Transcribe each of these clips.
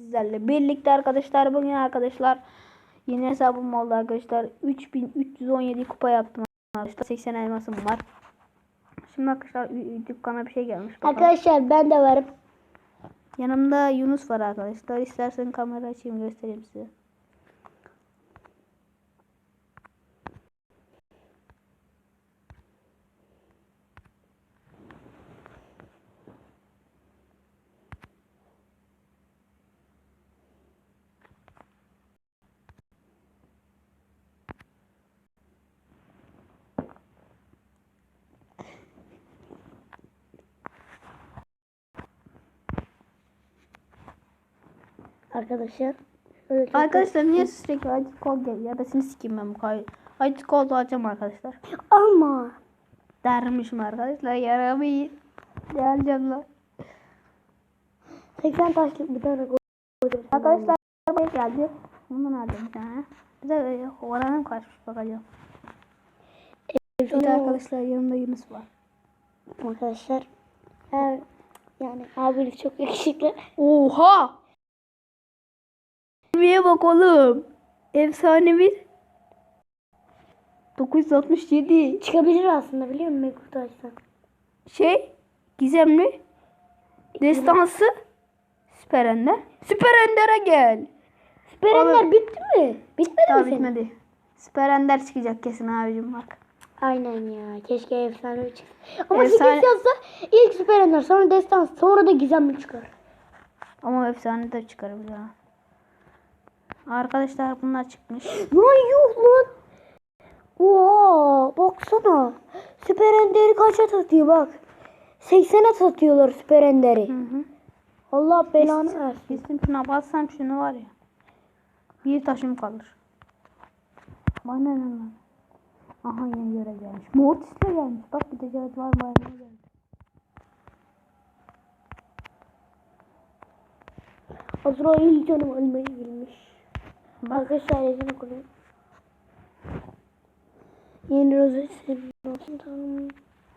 sizlerle birlikte arkadaşlar. Bugün arkadaşlar yeni hesabım oldu arkadaşlar. 3317 kupa yaptım arkadaşlar. 80 elmasım var. Şimdi arkadaşlar dükkana bir şey gelmiş. Bakalım. Arkadaşlar ben de varım. Yanımda Yunus var arkadaşlar. İstersen kamera açayım göstereyim size. Arkadaşlar. Öyle Arkadaşlar niye sürekli acı kol geliyor? Seni sikeyim ben bu kay. Acı kol alacağım arkadaşlar. Ama. Dermişim arkadaşlar. Yaramayın. Geleceğim lan. 80 taşlık bir tane gol. Arkadaşlar buraya geldi. Bundan aldım bir tane. Bir de böyle oranım kaçmış bakacağım. Evet arkadaşlar yanımda Yunus var. Arkadaşlar. Her, yani abiniz çok yakışıklı. Oha! Niye bak oğlum. Efsane bir. 967. Çıkabilir aslında biliyor musun Mekut açsan? Şey. Gizemli. Destansı. Süper Ender. Süper Ender'e gel. Süper Ender bitti mi? Bitmedi Daha mi senin? bitmedi. Süper Ender çıkacak kesin abicim bak. Aynen ya. Keşke efsane bir çıksın. Ama Efsane- 8 yazsa ilk Süper Ender sonra Destans sonra da Gizemli çıkar. Ama efsane de çıkarım ya. Arkadaşlar bunlar çıkmış. Lan yuh lan. Oha baksana. Süper Ender'i kaça satıyor bak. 80'e satıyorlar Süper Ender'i. Hı hı. Allah belanı versin. Şuna bassam şunu var ya. Bir taşım kalır. Bana ne lan? Aha yeni göre gelmiş. Mortis'le gelmiş. Bak bir de Jared var bayrağı gelmiş. Azrail canım ölmeye girmiş. Bak. Yazın okuyayım. Yeni rozet senin olsun tamam.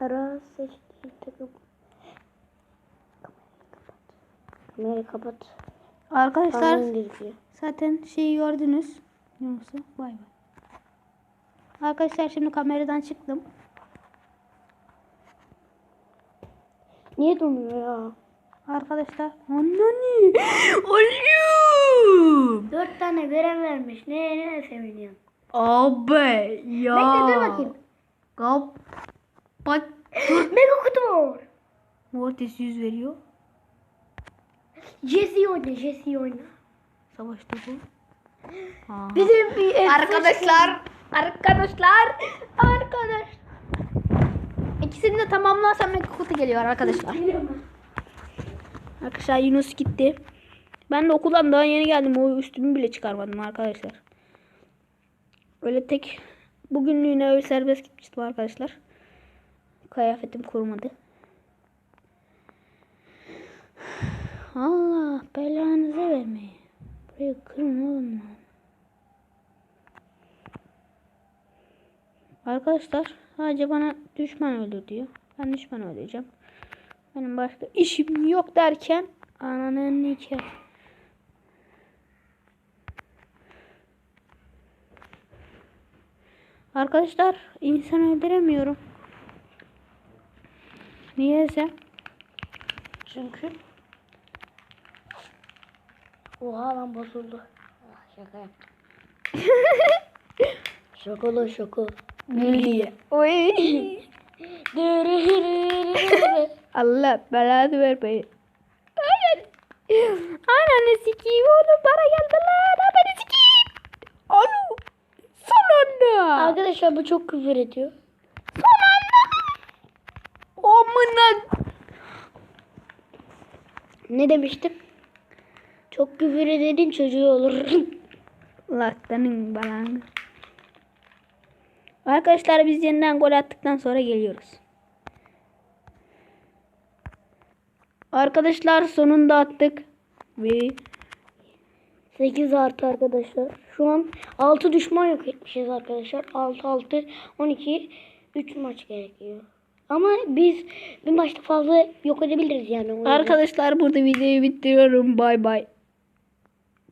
Ara seçtiği takım. Kamerayı kapat. Arkadaşlar zaten şeyi gördünüz. Yunus'u. Bay bay. Arkadaşlar şimdi kameradan çıktım. Niye durmuyor ya? Arkadaşlar. Annani. Oğlum. Dört tane görev vermiş. Ne ne seviniyorsun? Abi ya. Bekle dur bakayım. Kap. Bak. Mega kutu var. Mortis 100 veriyor. Jesse oyna, Jesse oyna. Savaş topu. Aha. Bizim bir Arkadaşlar, arkadaşlar, arkadaş. İkisini de tamamlarsam mega kutu geliyor arkadaşlar. Arkadaşlar Yunus gitti. Ben de okuldan daha yeni geldim. O üstümü bile çıkarmadım arkadaşlar. Öyle tek bugünlüğüne öyle serbest gitmiştim arkadaşlar. Kıyafetim kurumadı. Allah belanızı vermeyin. Burayı kırın oğlum. Arkadaşlar sadece bana düşman öldür diyor. Ben düşman öldüreceğim. Benim başka işim yok derken ananın nikah. Arkadaşlar insan öldüremiyorum. Niyeyse. Çünkü Oha lan bozuldu. Ah, şaka yaptım. şakalı şaka. Niye? Oy. Allah belanı vermeyin. Aynen. Ananı sikeyim oğlum bana gelme lan. Beni sikeyim. Alo. Son anda. Arkadaşlar bu çok küfür ediyor. Son anda. Amına. Ne demiştim? Çok küfür edenin çocuğu olur. Allah senin belanı. Arkadaşlar biz yeniden gol attıktan sonra geliyoruz. Arkadaşlar sonunda attık. Ve 8 artı arkadaşlar. Şu an 6 düşman yok etmişiz arkadaşlar. 6 6 12 3 maç gerekiyor. Ama biz bir maçta fazla yok edebiliriz yani. Arkadaşlar burada videoyu bitiriyorum. Bay bay.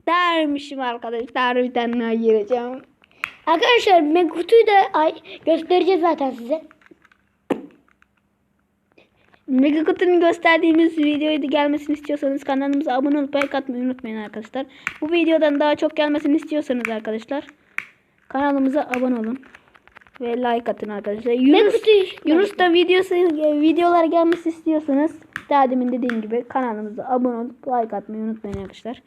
Dermişim arkadaşlar bir tane gireceğim. Arkadaşlar Megut'u da ay göstereceğiz zaten size. Mega Kutu'nun gösterdiğimiz videoyu da gelmesini istiyorsanız kanalımıza abone olup like atmayı unutmayın arkadaşlar. Bu videodan daha çok gelmesini istiyorsanız arkadaşlar kanalımıza abone olun. Ve like atın arkadaşlar. Yunus, Yunus da videosu, videolar gelmesi istiyorsanız daha demin dediğim gibi kanalımıza abone olup like atmayı unutmayın arkadaşlar.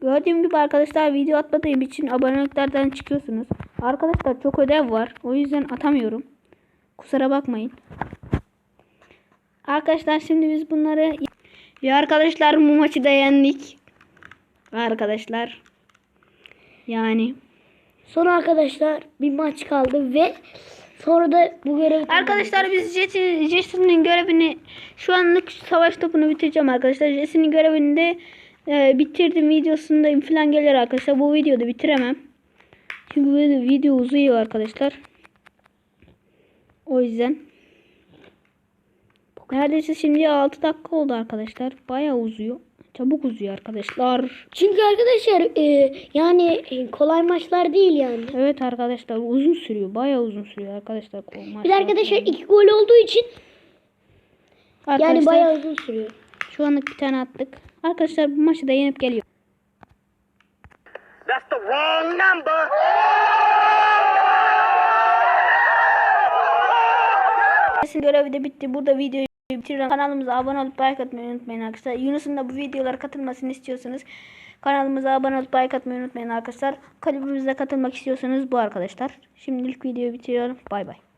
Gördüğüm gibi arkadaşlar video atmadığım için aboneliklerden çıkıyorsunuz. Arkadaşlar çok ödev var. O yüzden atamıyorum. Kusura bakmayın. Arkadaşlar şimdi biz bunları ya arkadaşlar bu maçı da yendik. Arkadaşlar yani Son arkadaşlar bir maç kaldı ve sonra da bu görevi Arkadaşlar biz Jesse'nin görevini şu anlık savaş topunu bitireceğim arkadaşlar. Jesse'nin görevini de e, bitirdim videosunda falan gelir arkadaşlar. Bu videoda bitiremem. Çünkü video uzuyor arkadaşlar. O yüzden. Neredeyse şimdi 6 dakika oldu arkadaşlar. Bayağı uzuyor. Çabuk uzuyor arkadaşlar. Çünkü arkadaşlar e, yani e, kolay maçlar değil yani. Evet arkadaşlar uzun sürüyor. Bayağı uzun sürüyor arkadaşlar. Bir de arkadaşlar iki gol olduğu için yani Arkadaşlar- bayağı uzun sürüyor. Şu anlık bir tane attık. Arkadaşlar bu maçı da yenip geliyor. That's the wrong number. Görevi de bitti. Burada videoyu bitiriyorum. Kanalımıza abone olup like atmayı unutmayın arkadaşlar. Yunus'un da bu videolara katılmasını istiyorsanız kanalımıza abone olup like atmayı unutmayın arkadaşlar. Kulübümüze katılmak istiyorsanız bu arkadaşlar. Şimdilik videoyu bitiriyorum. Bay bay.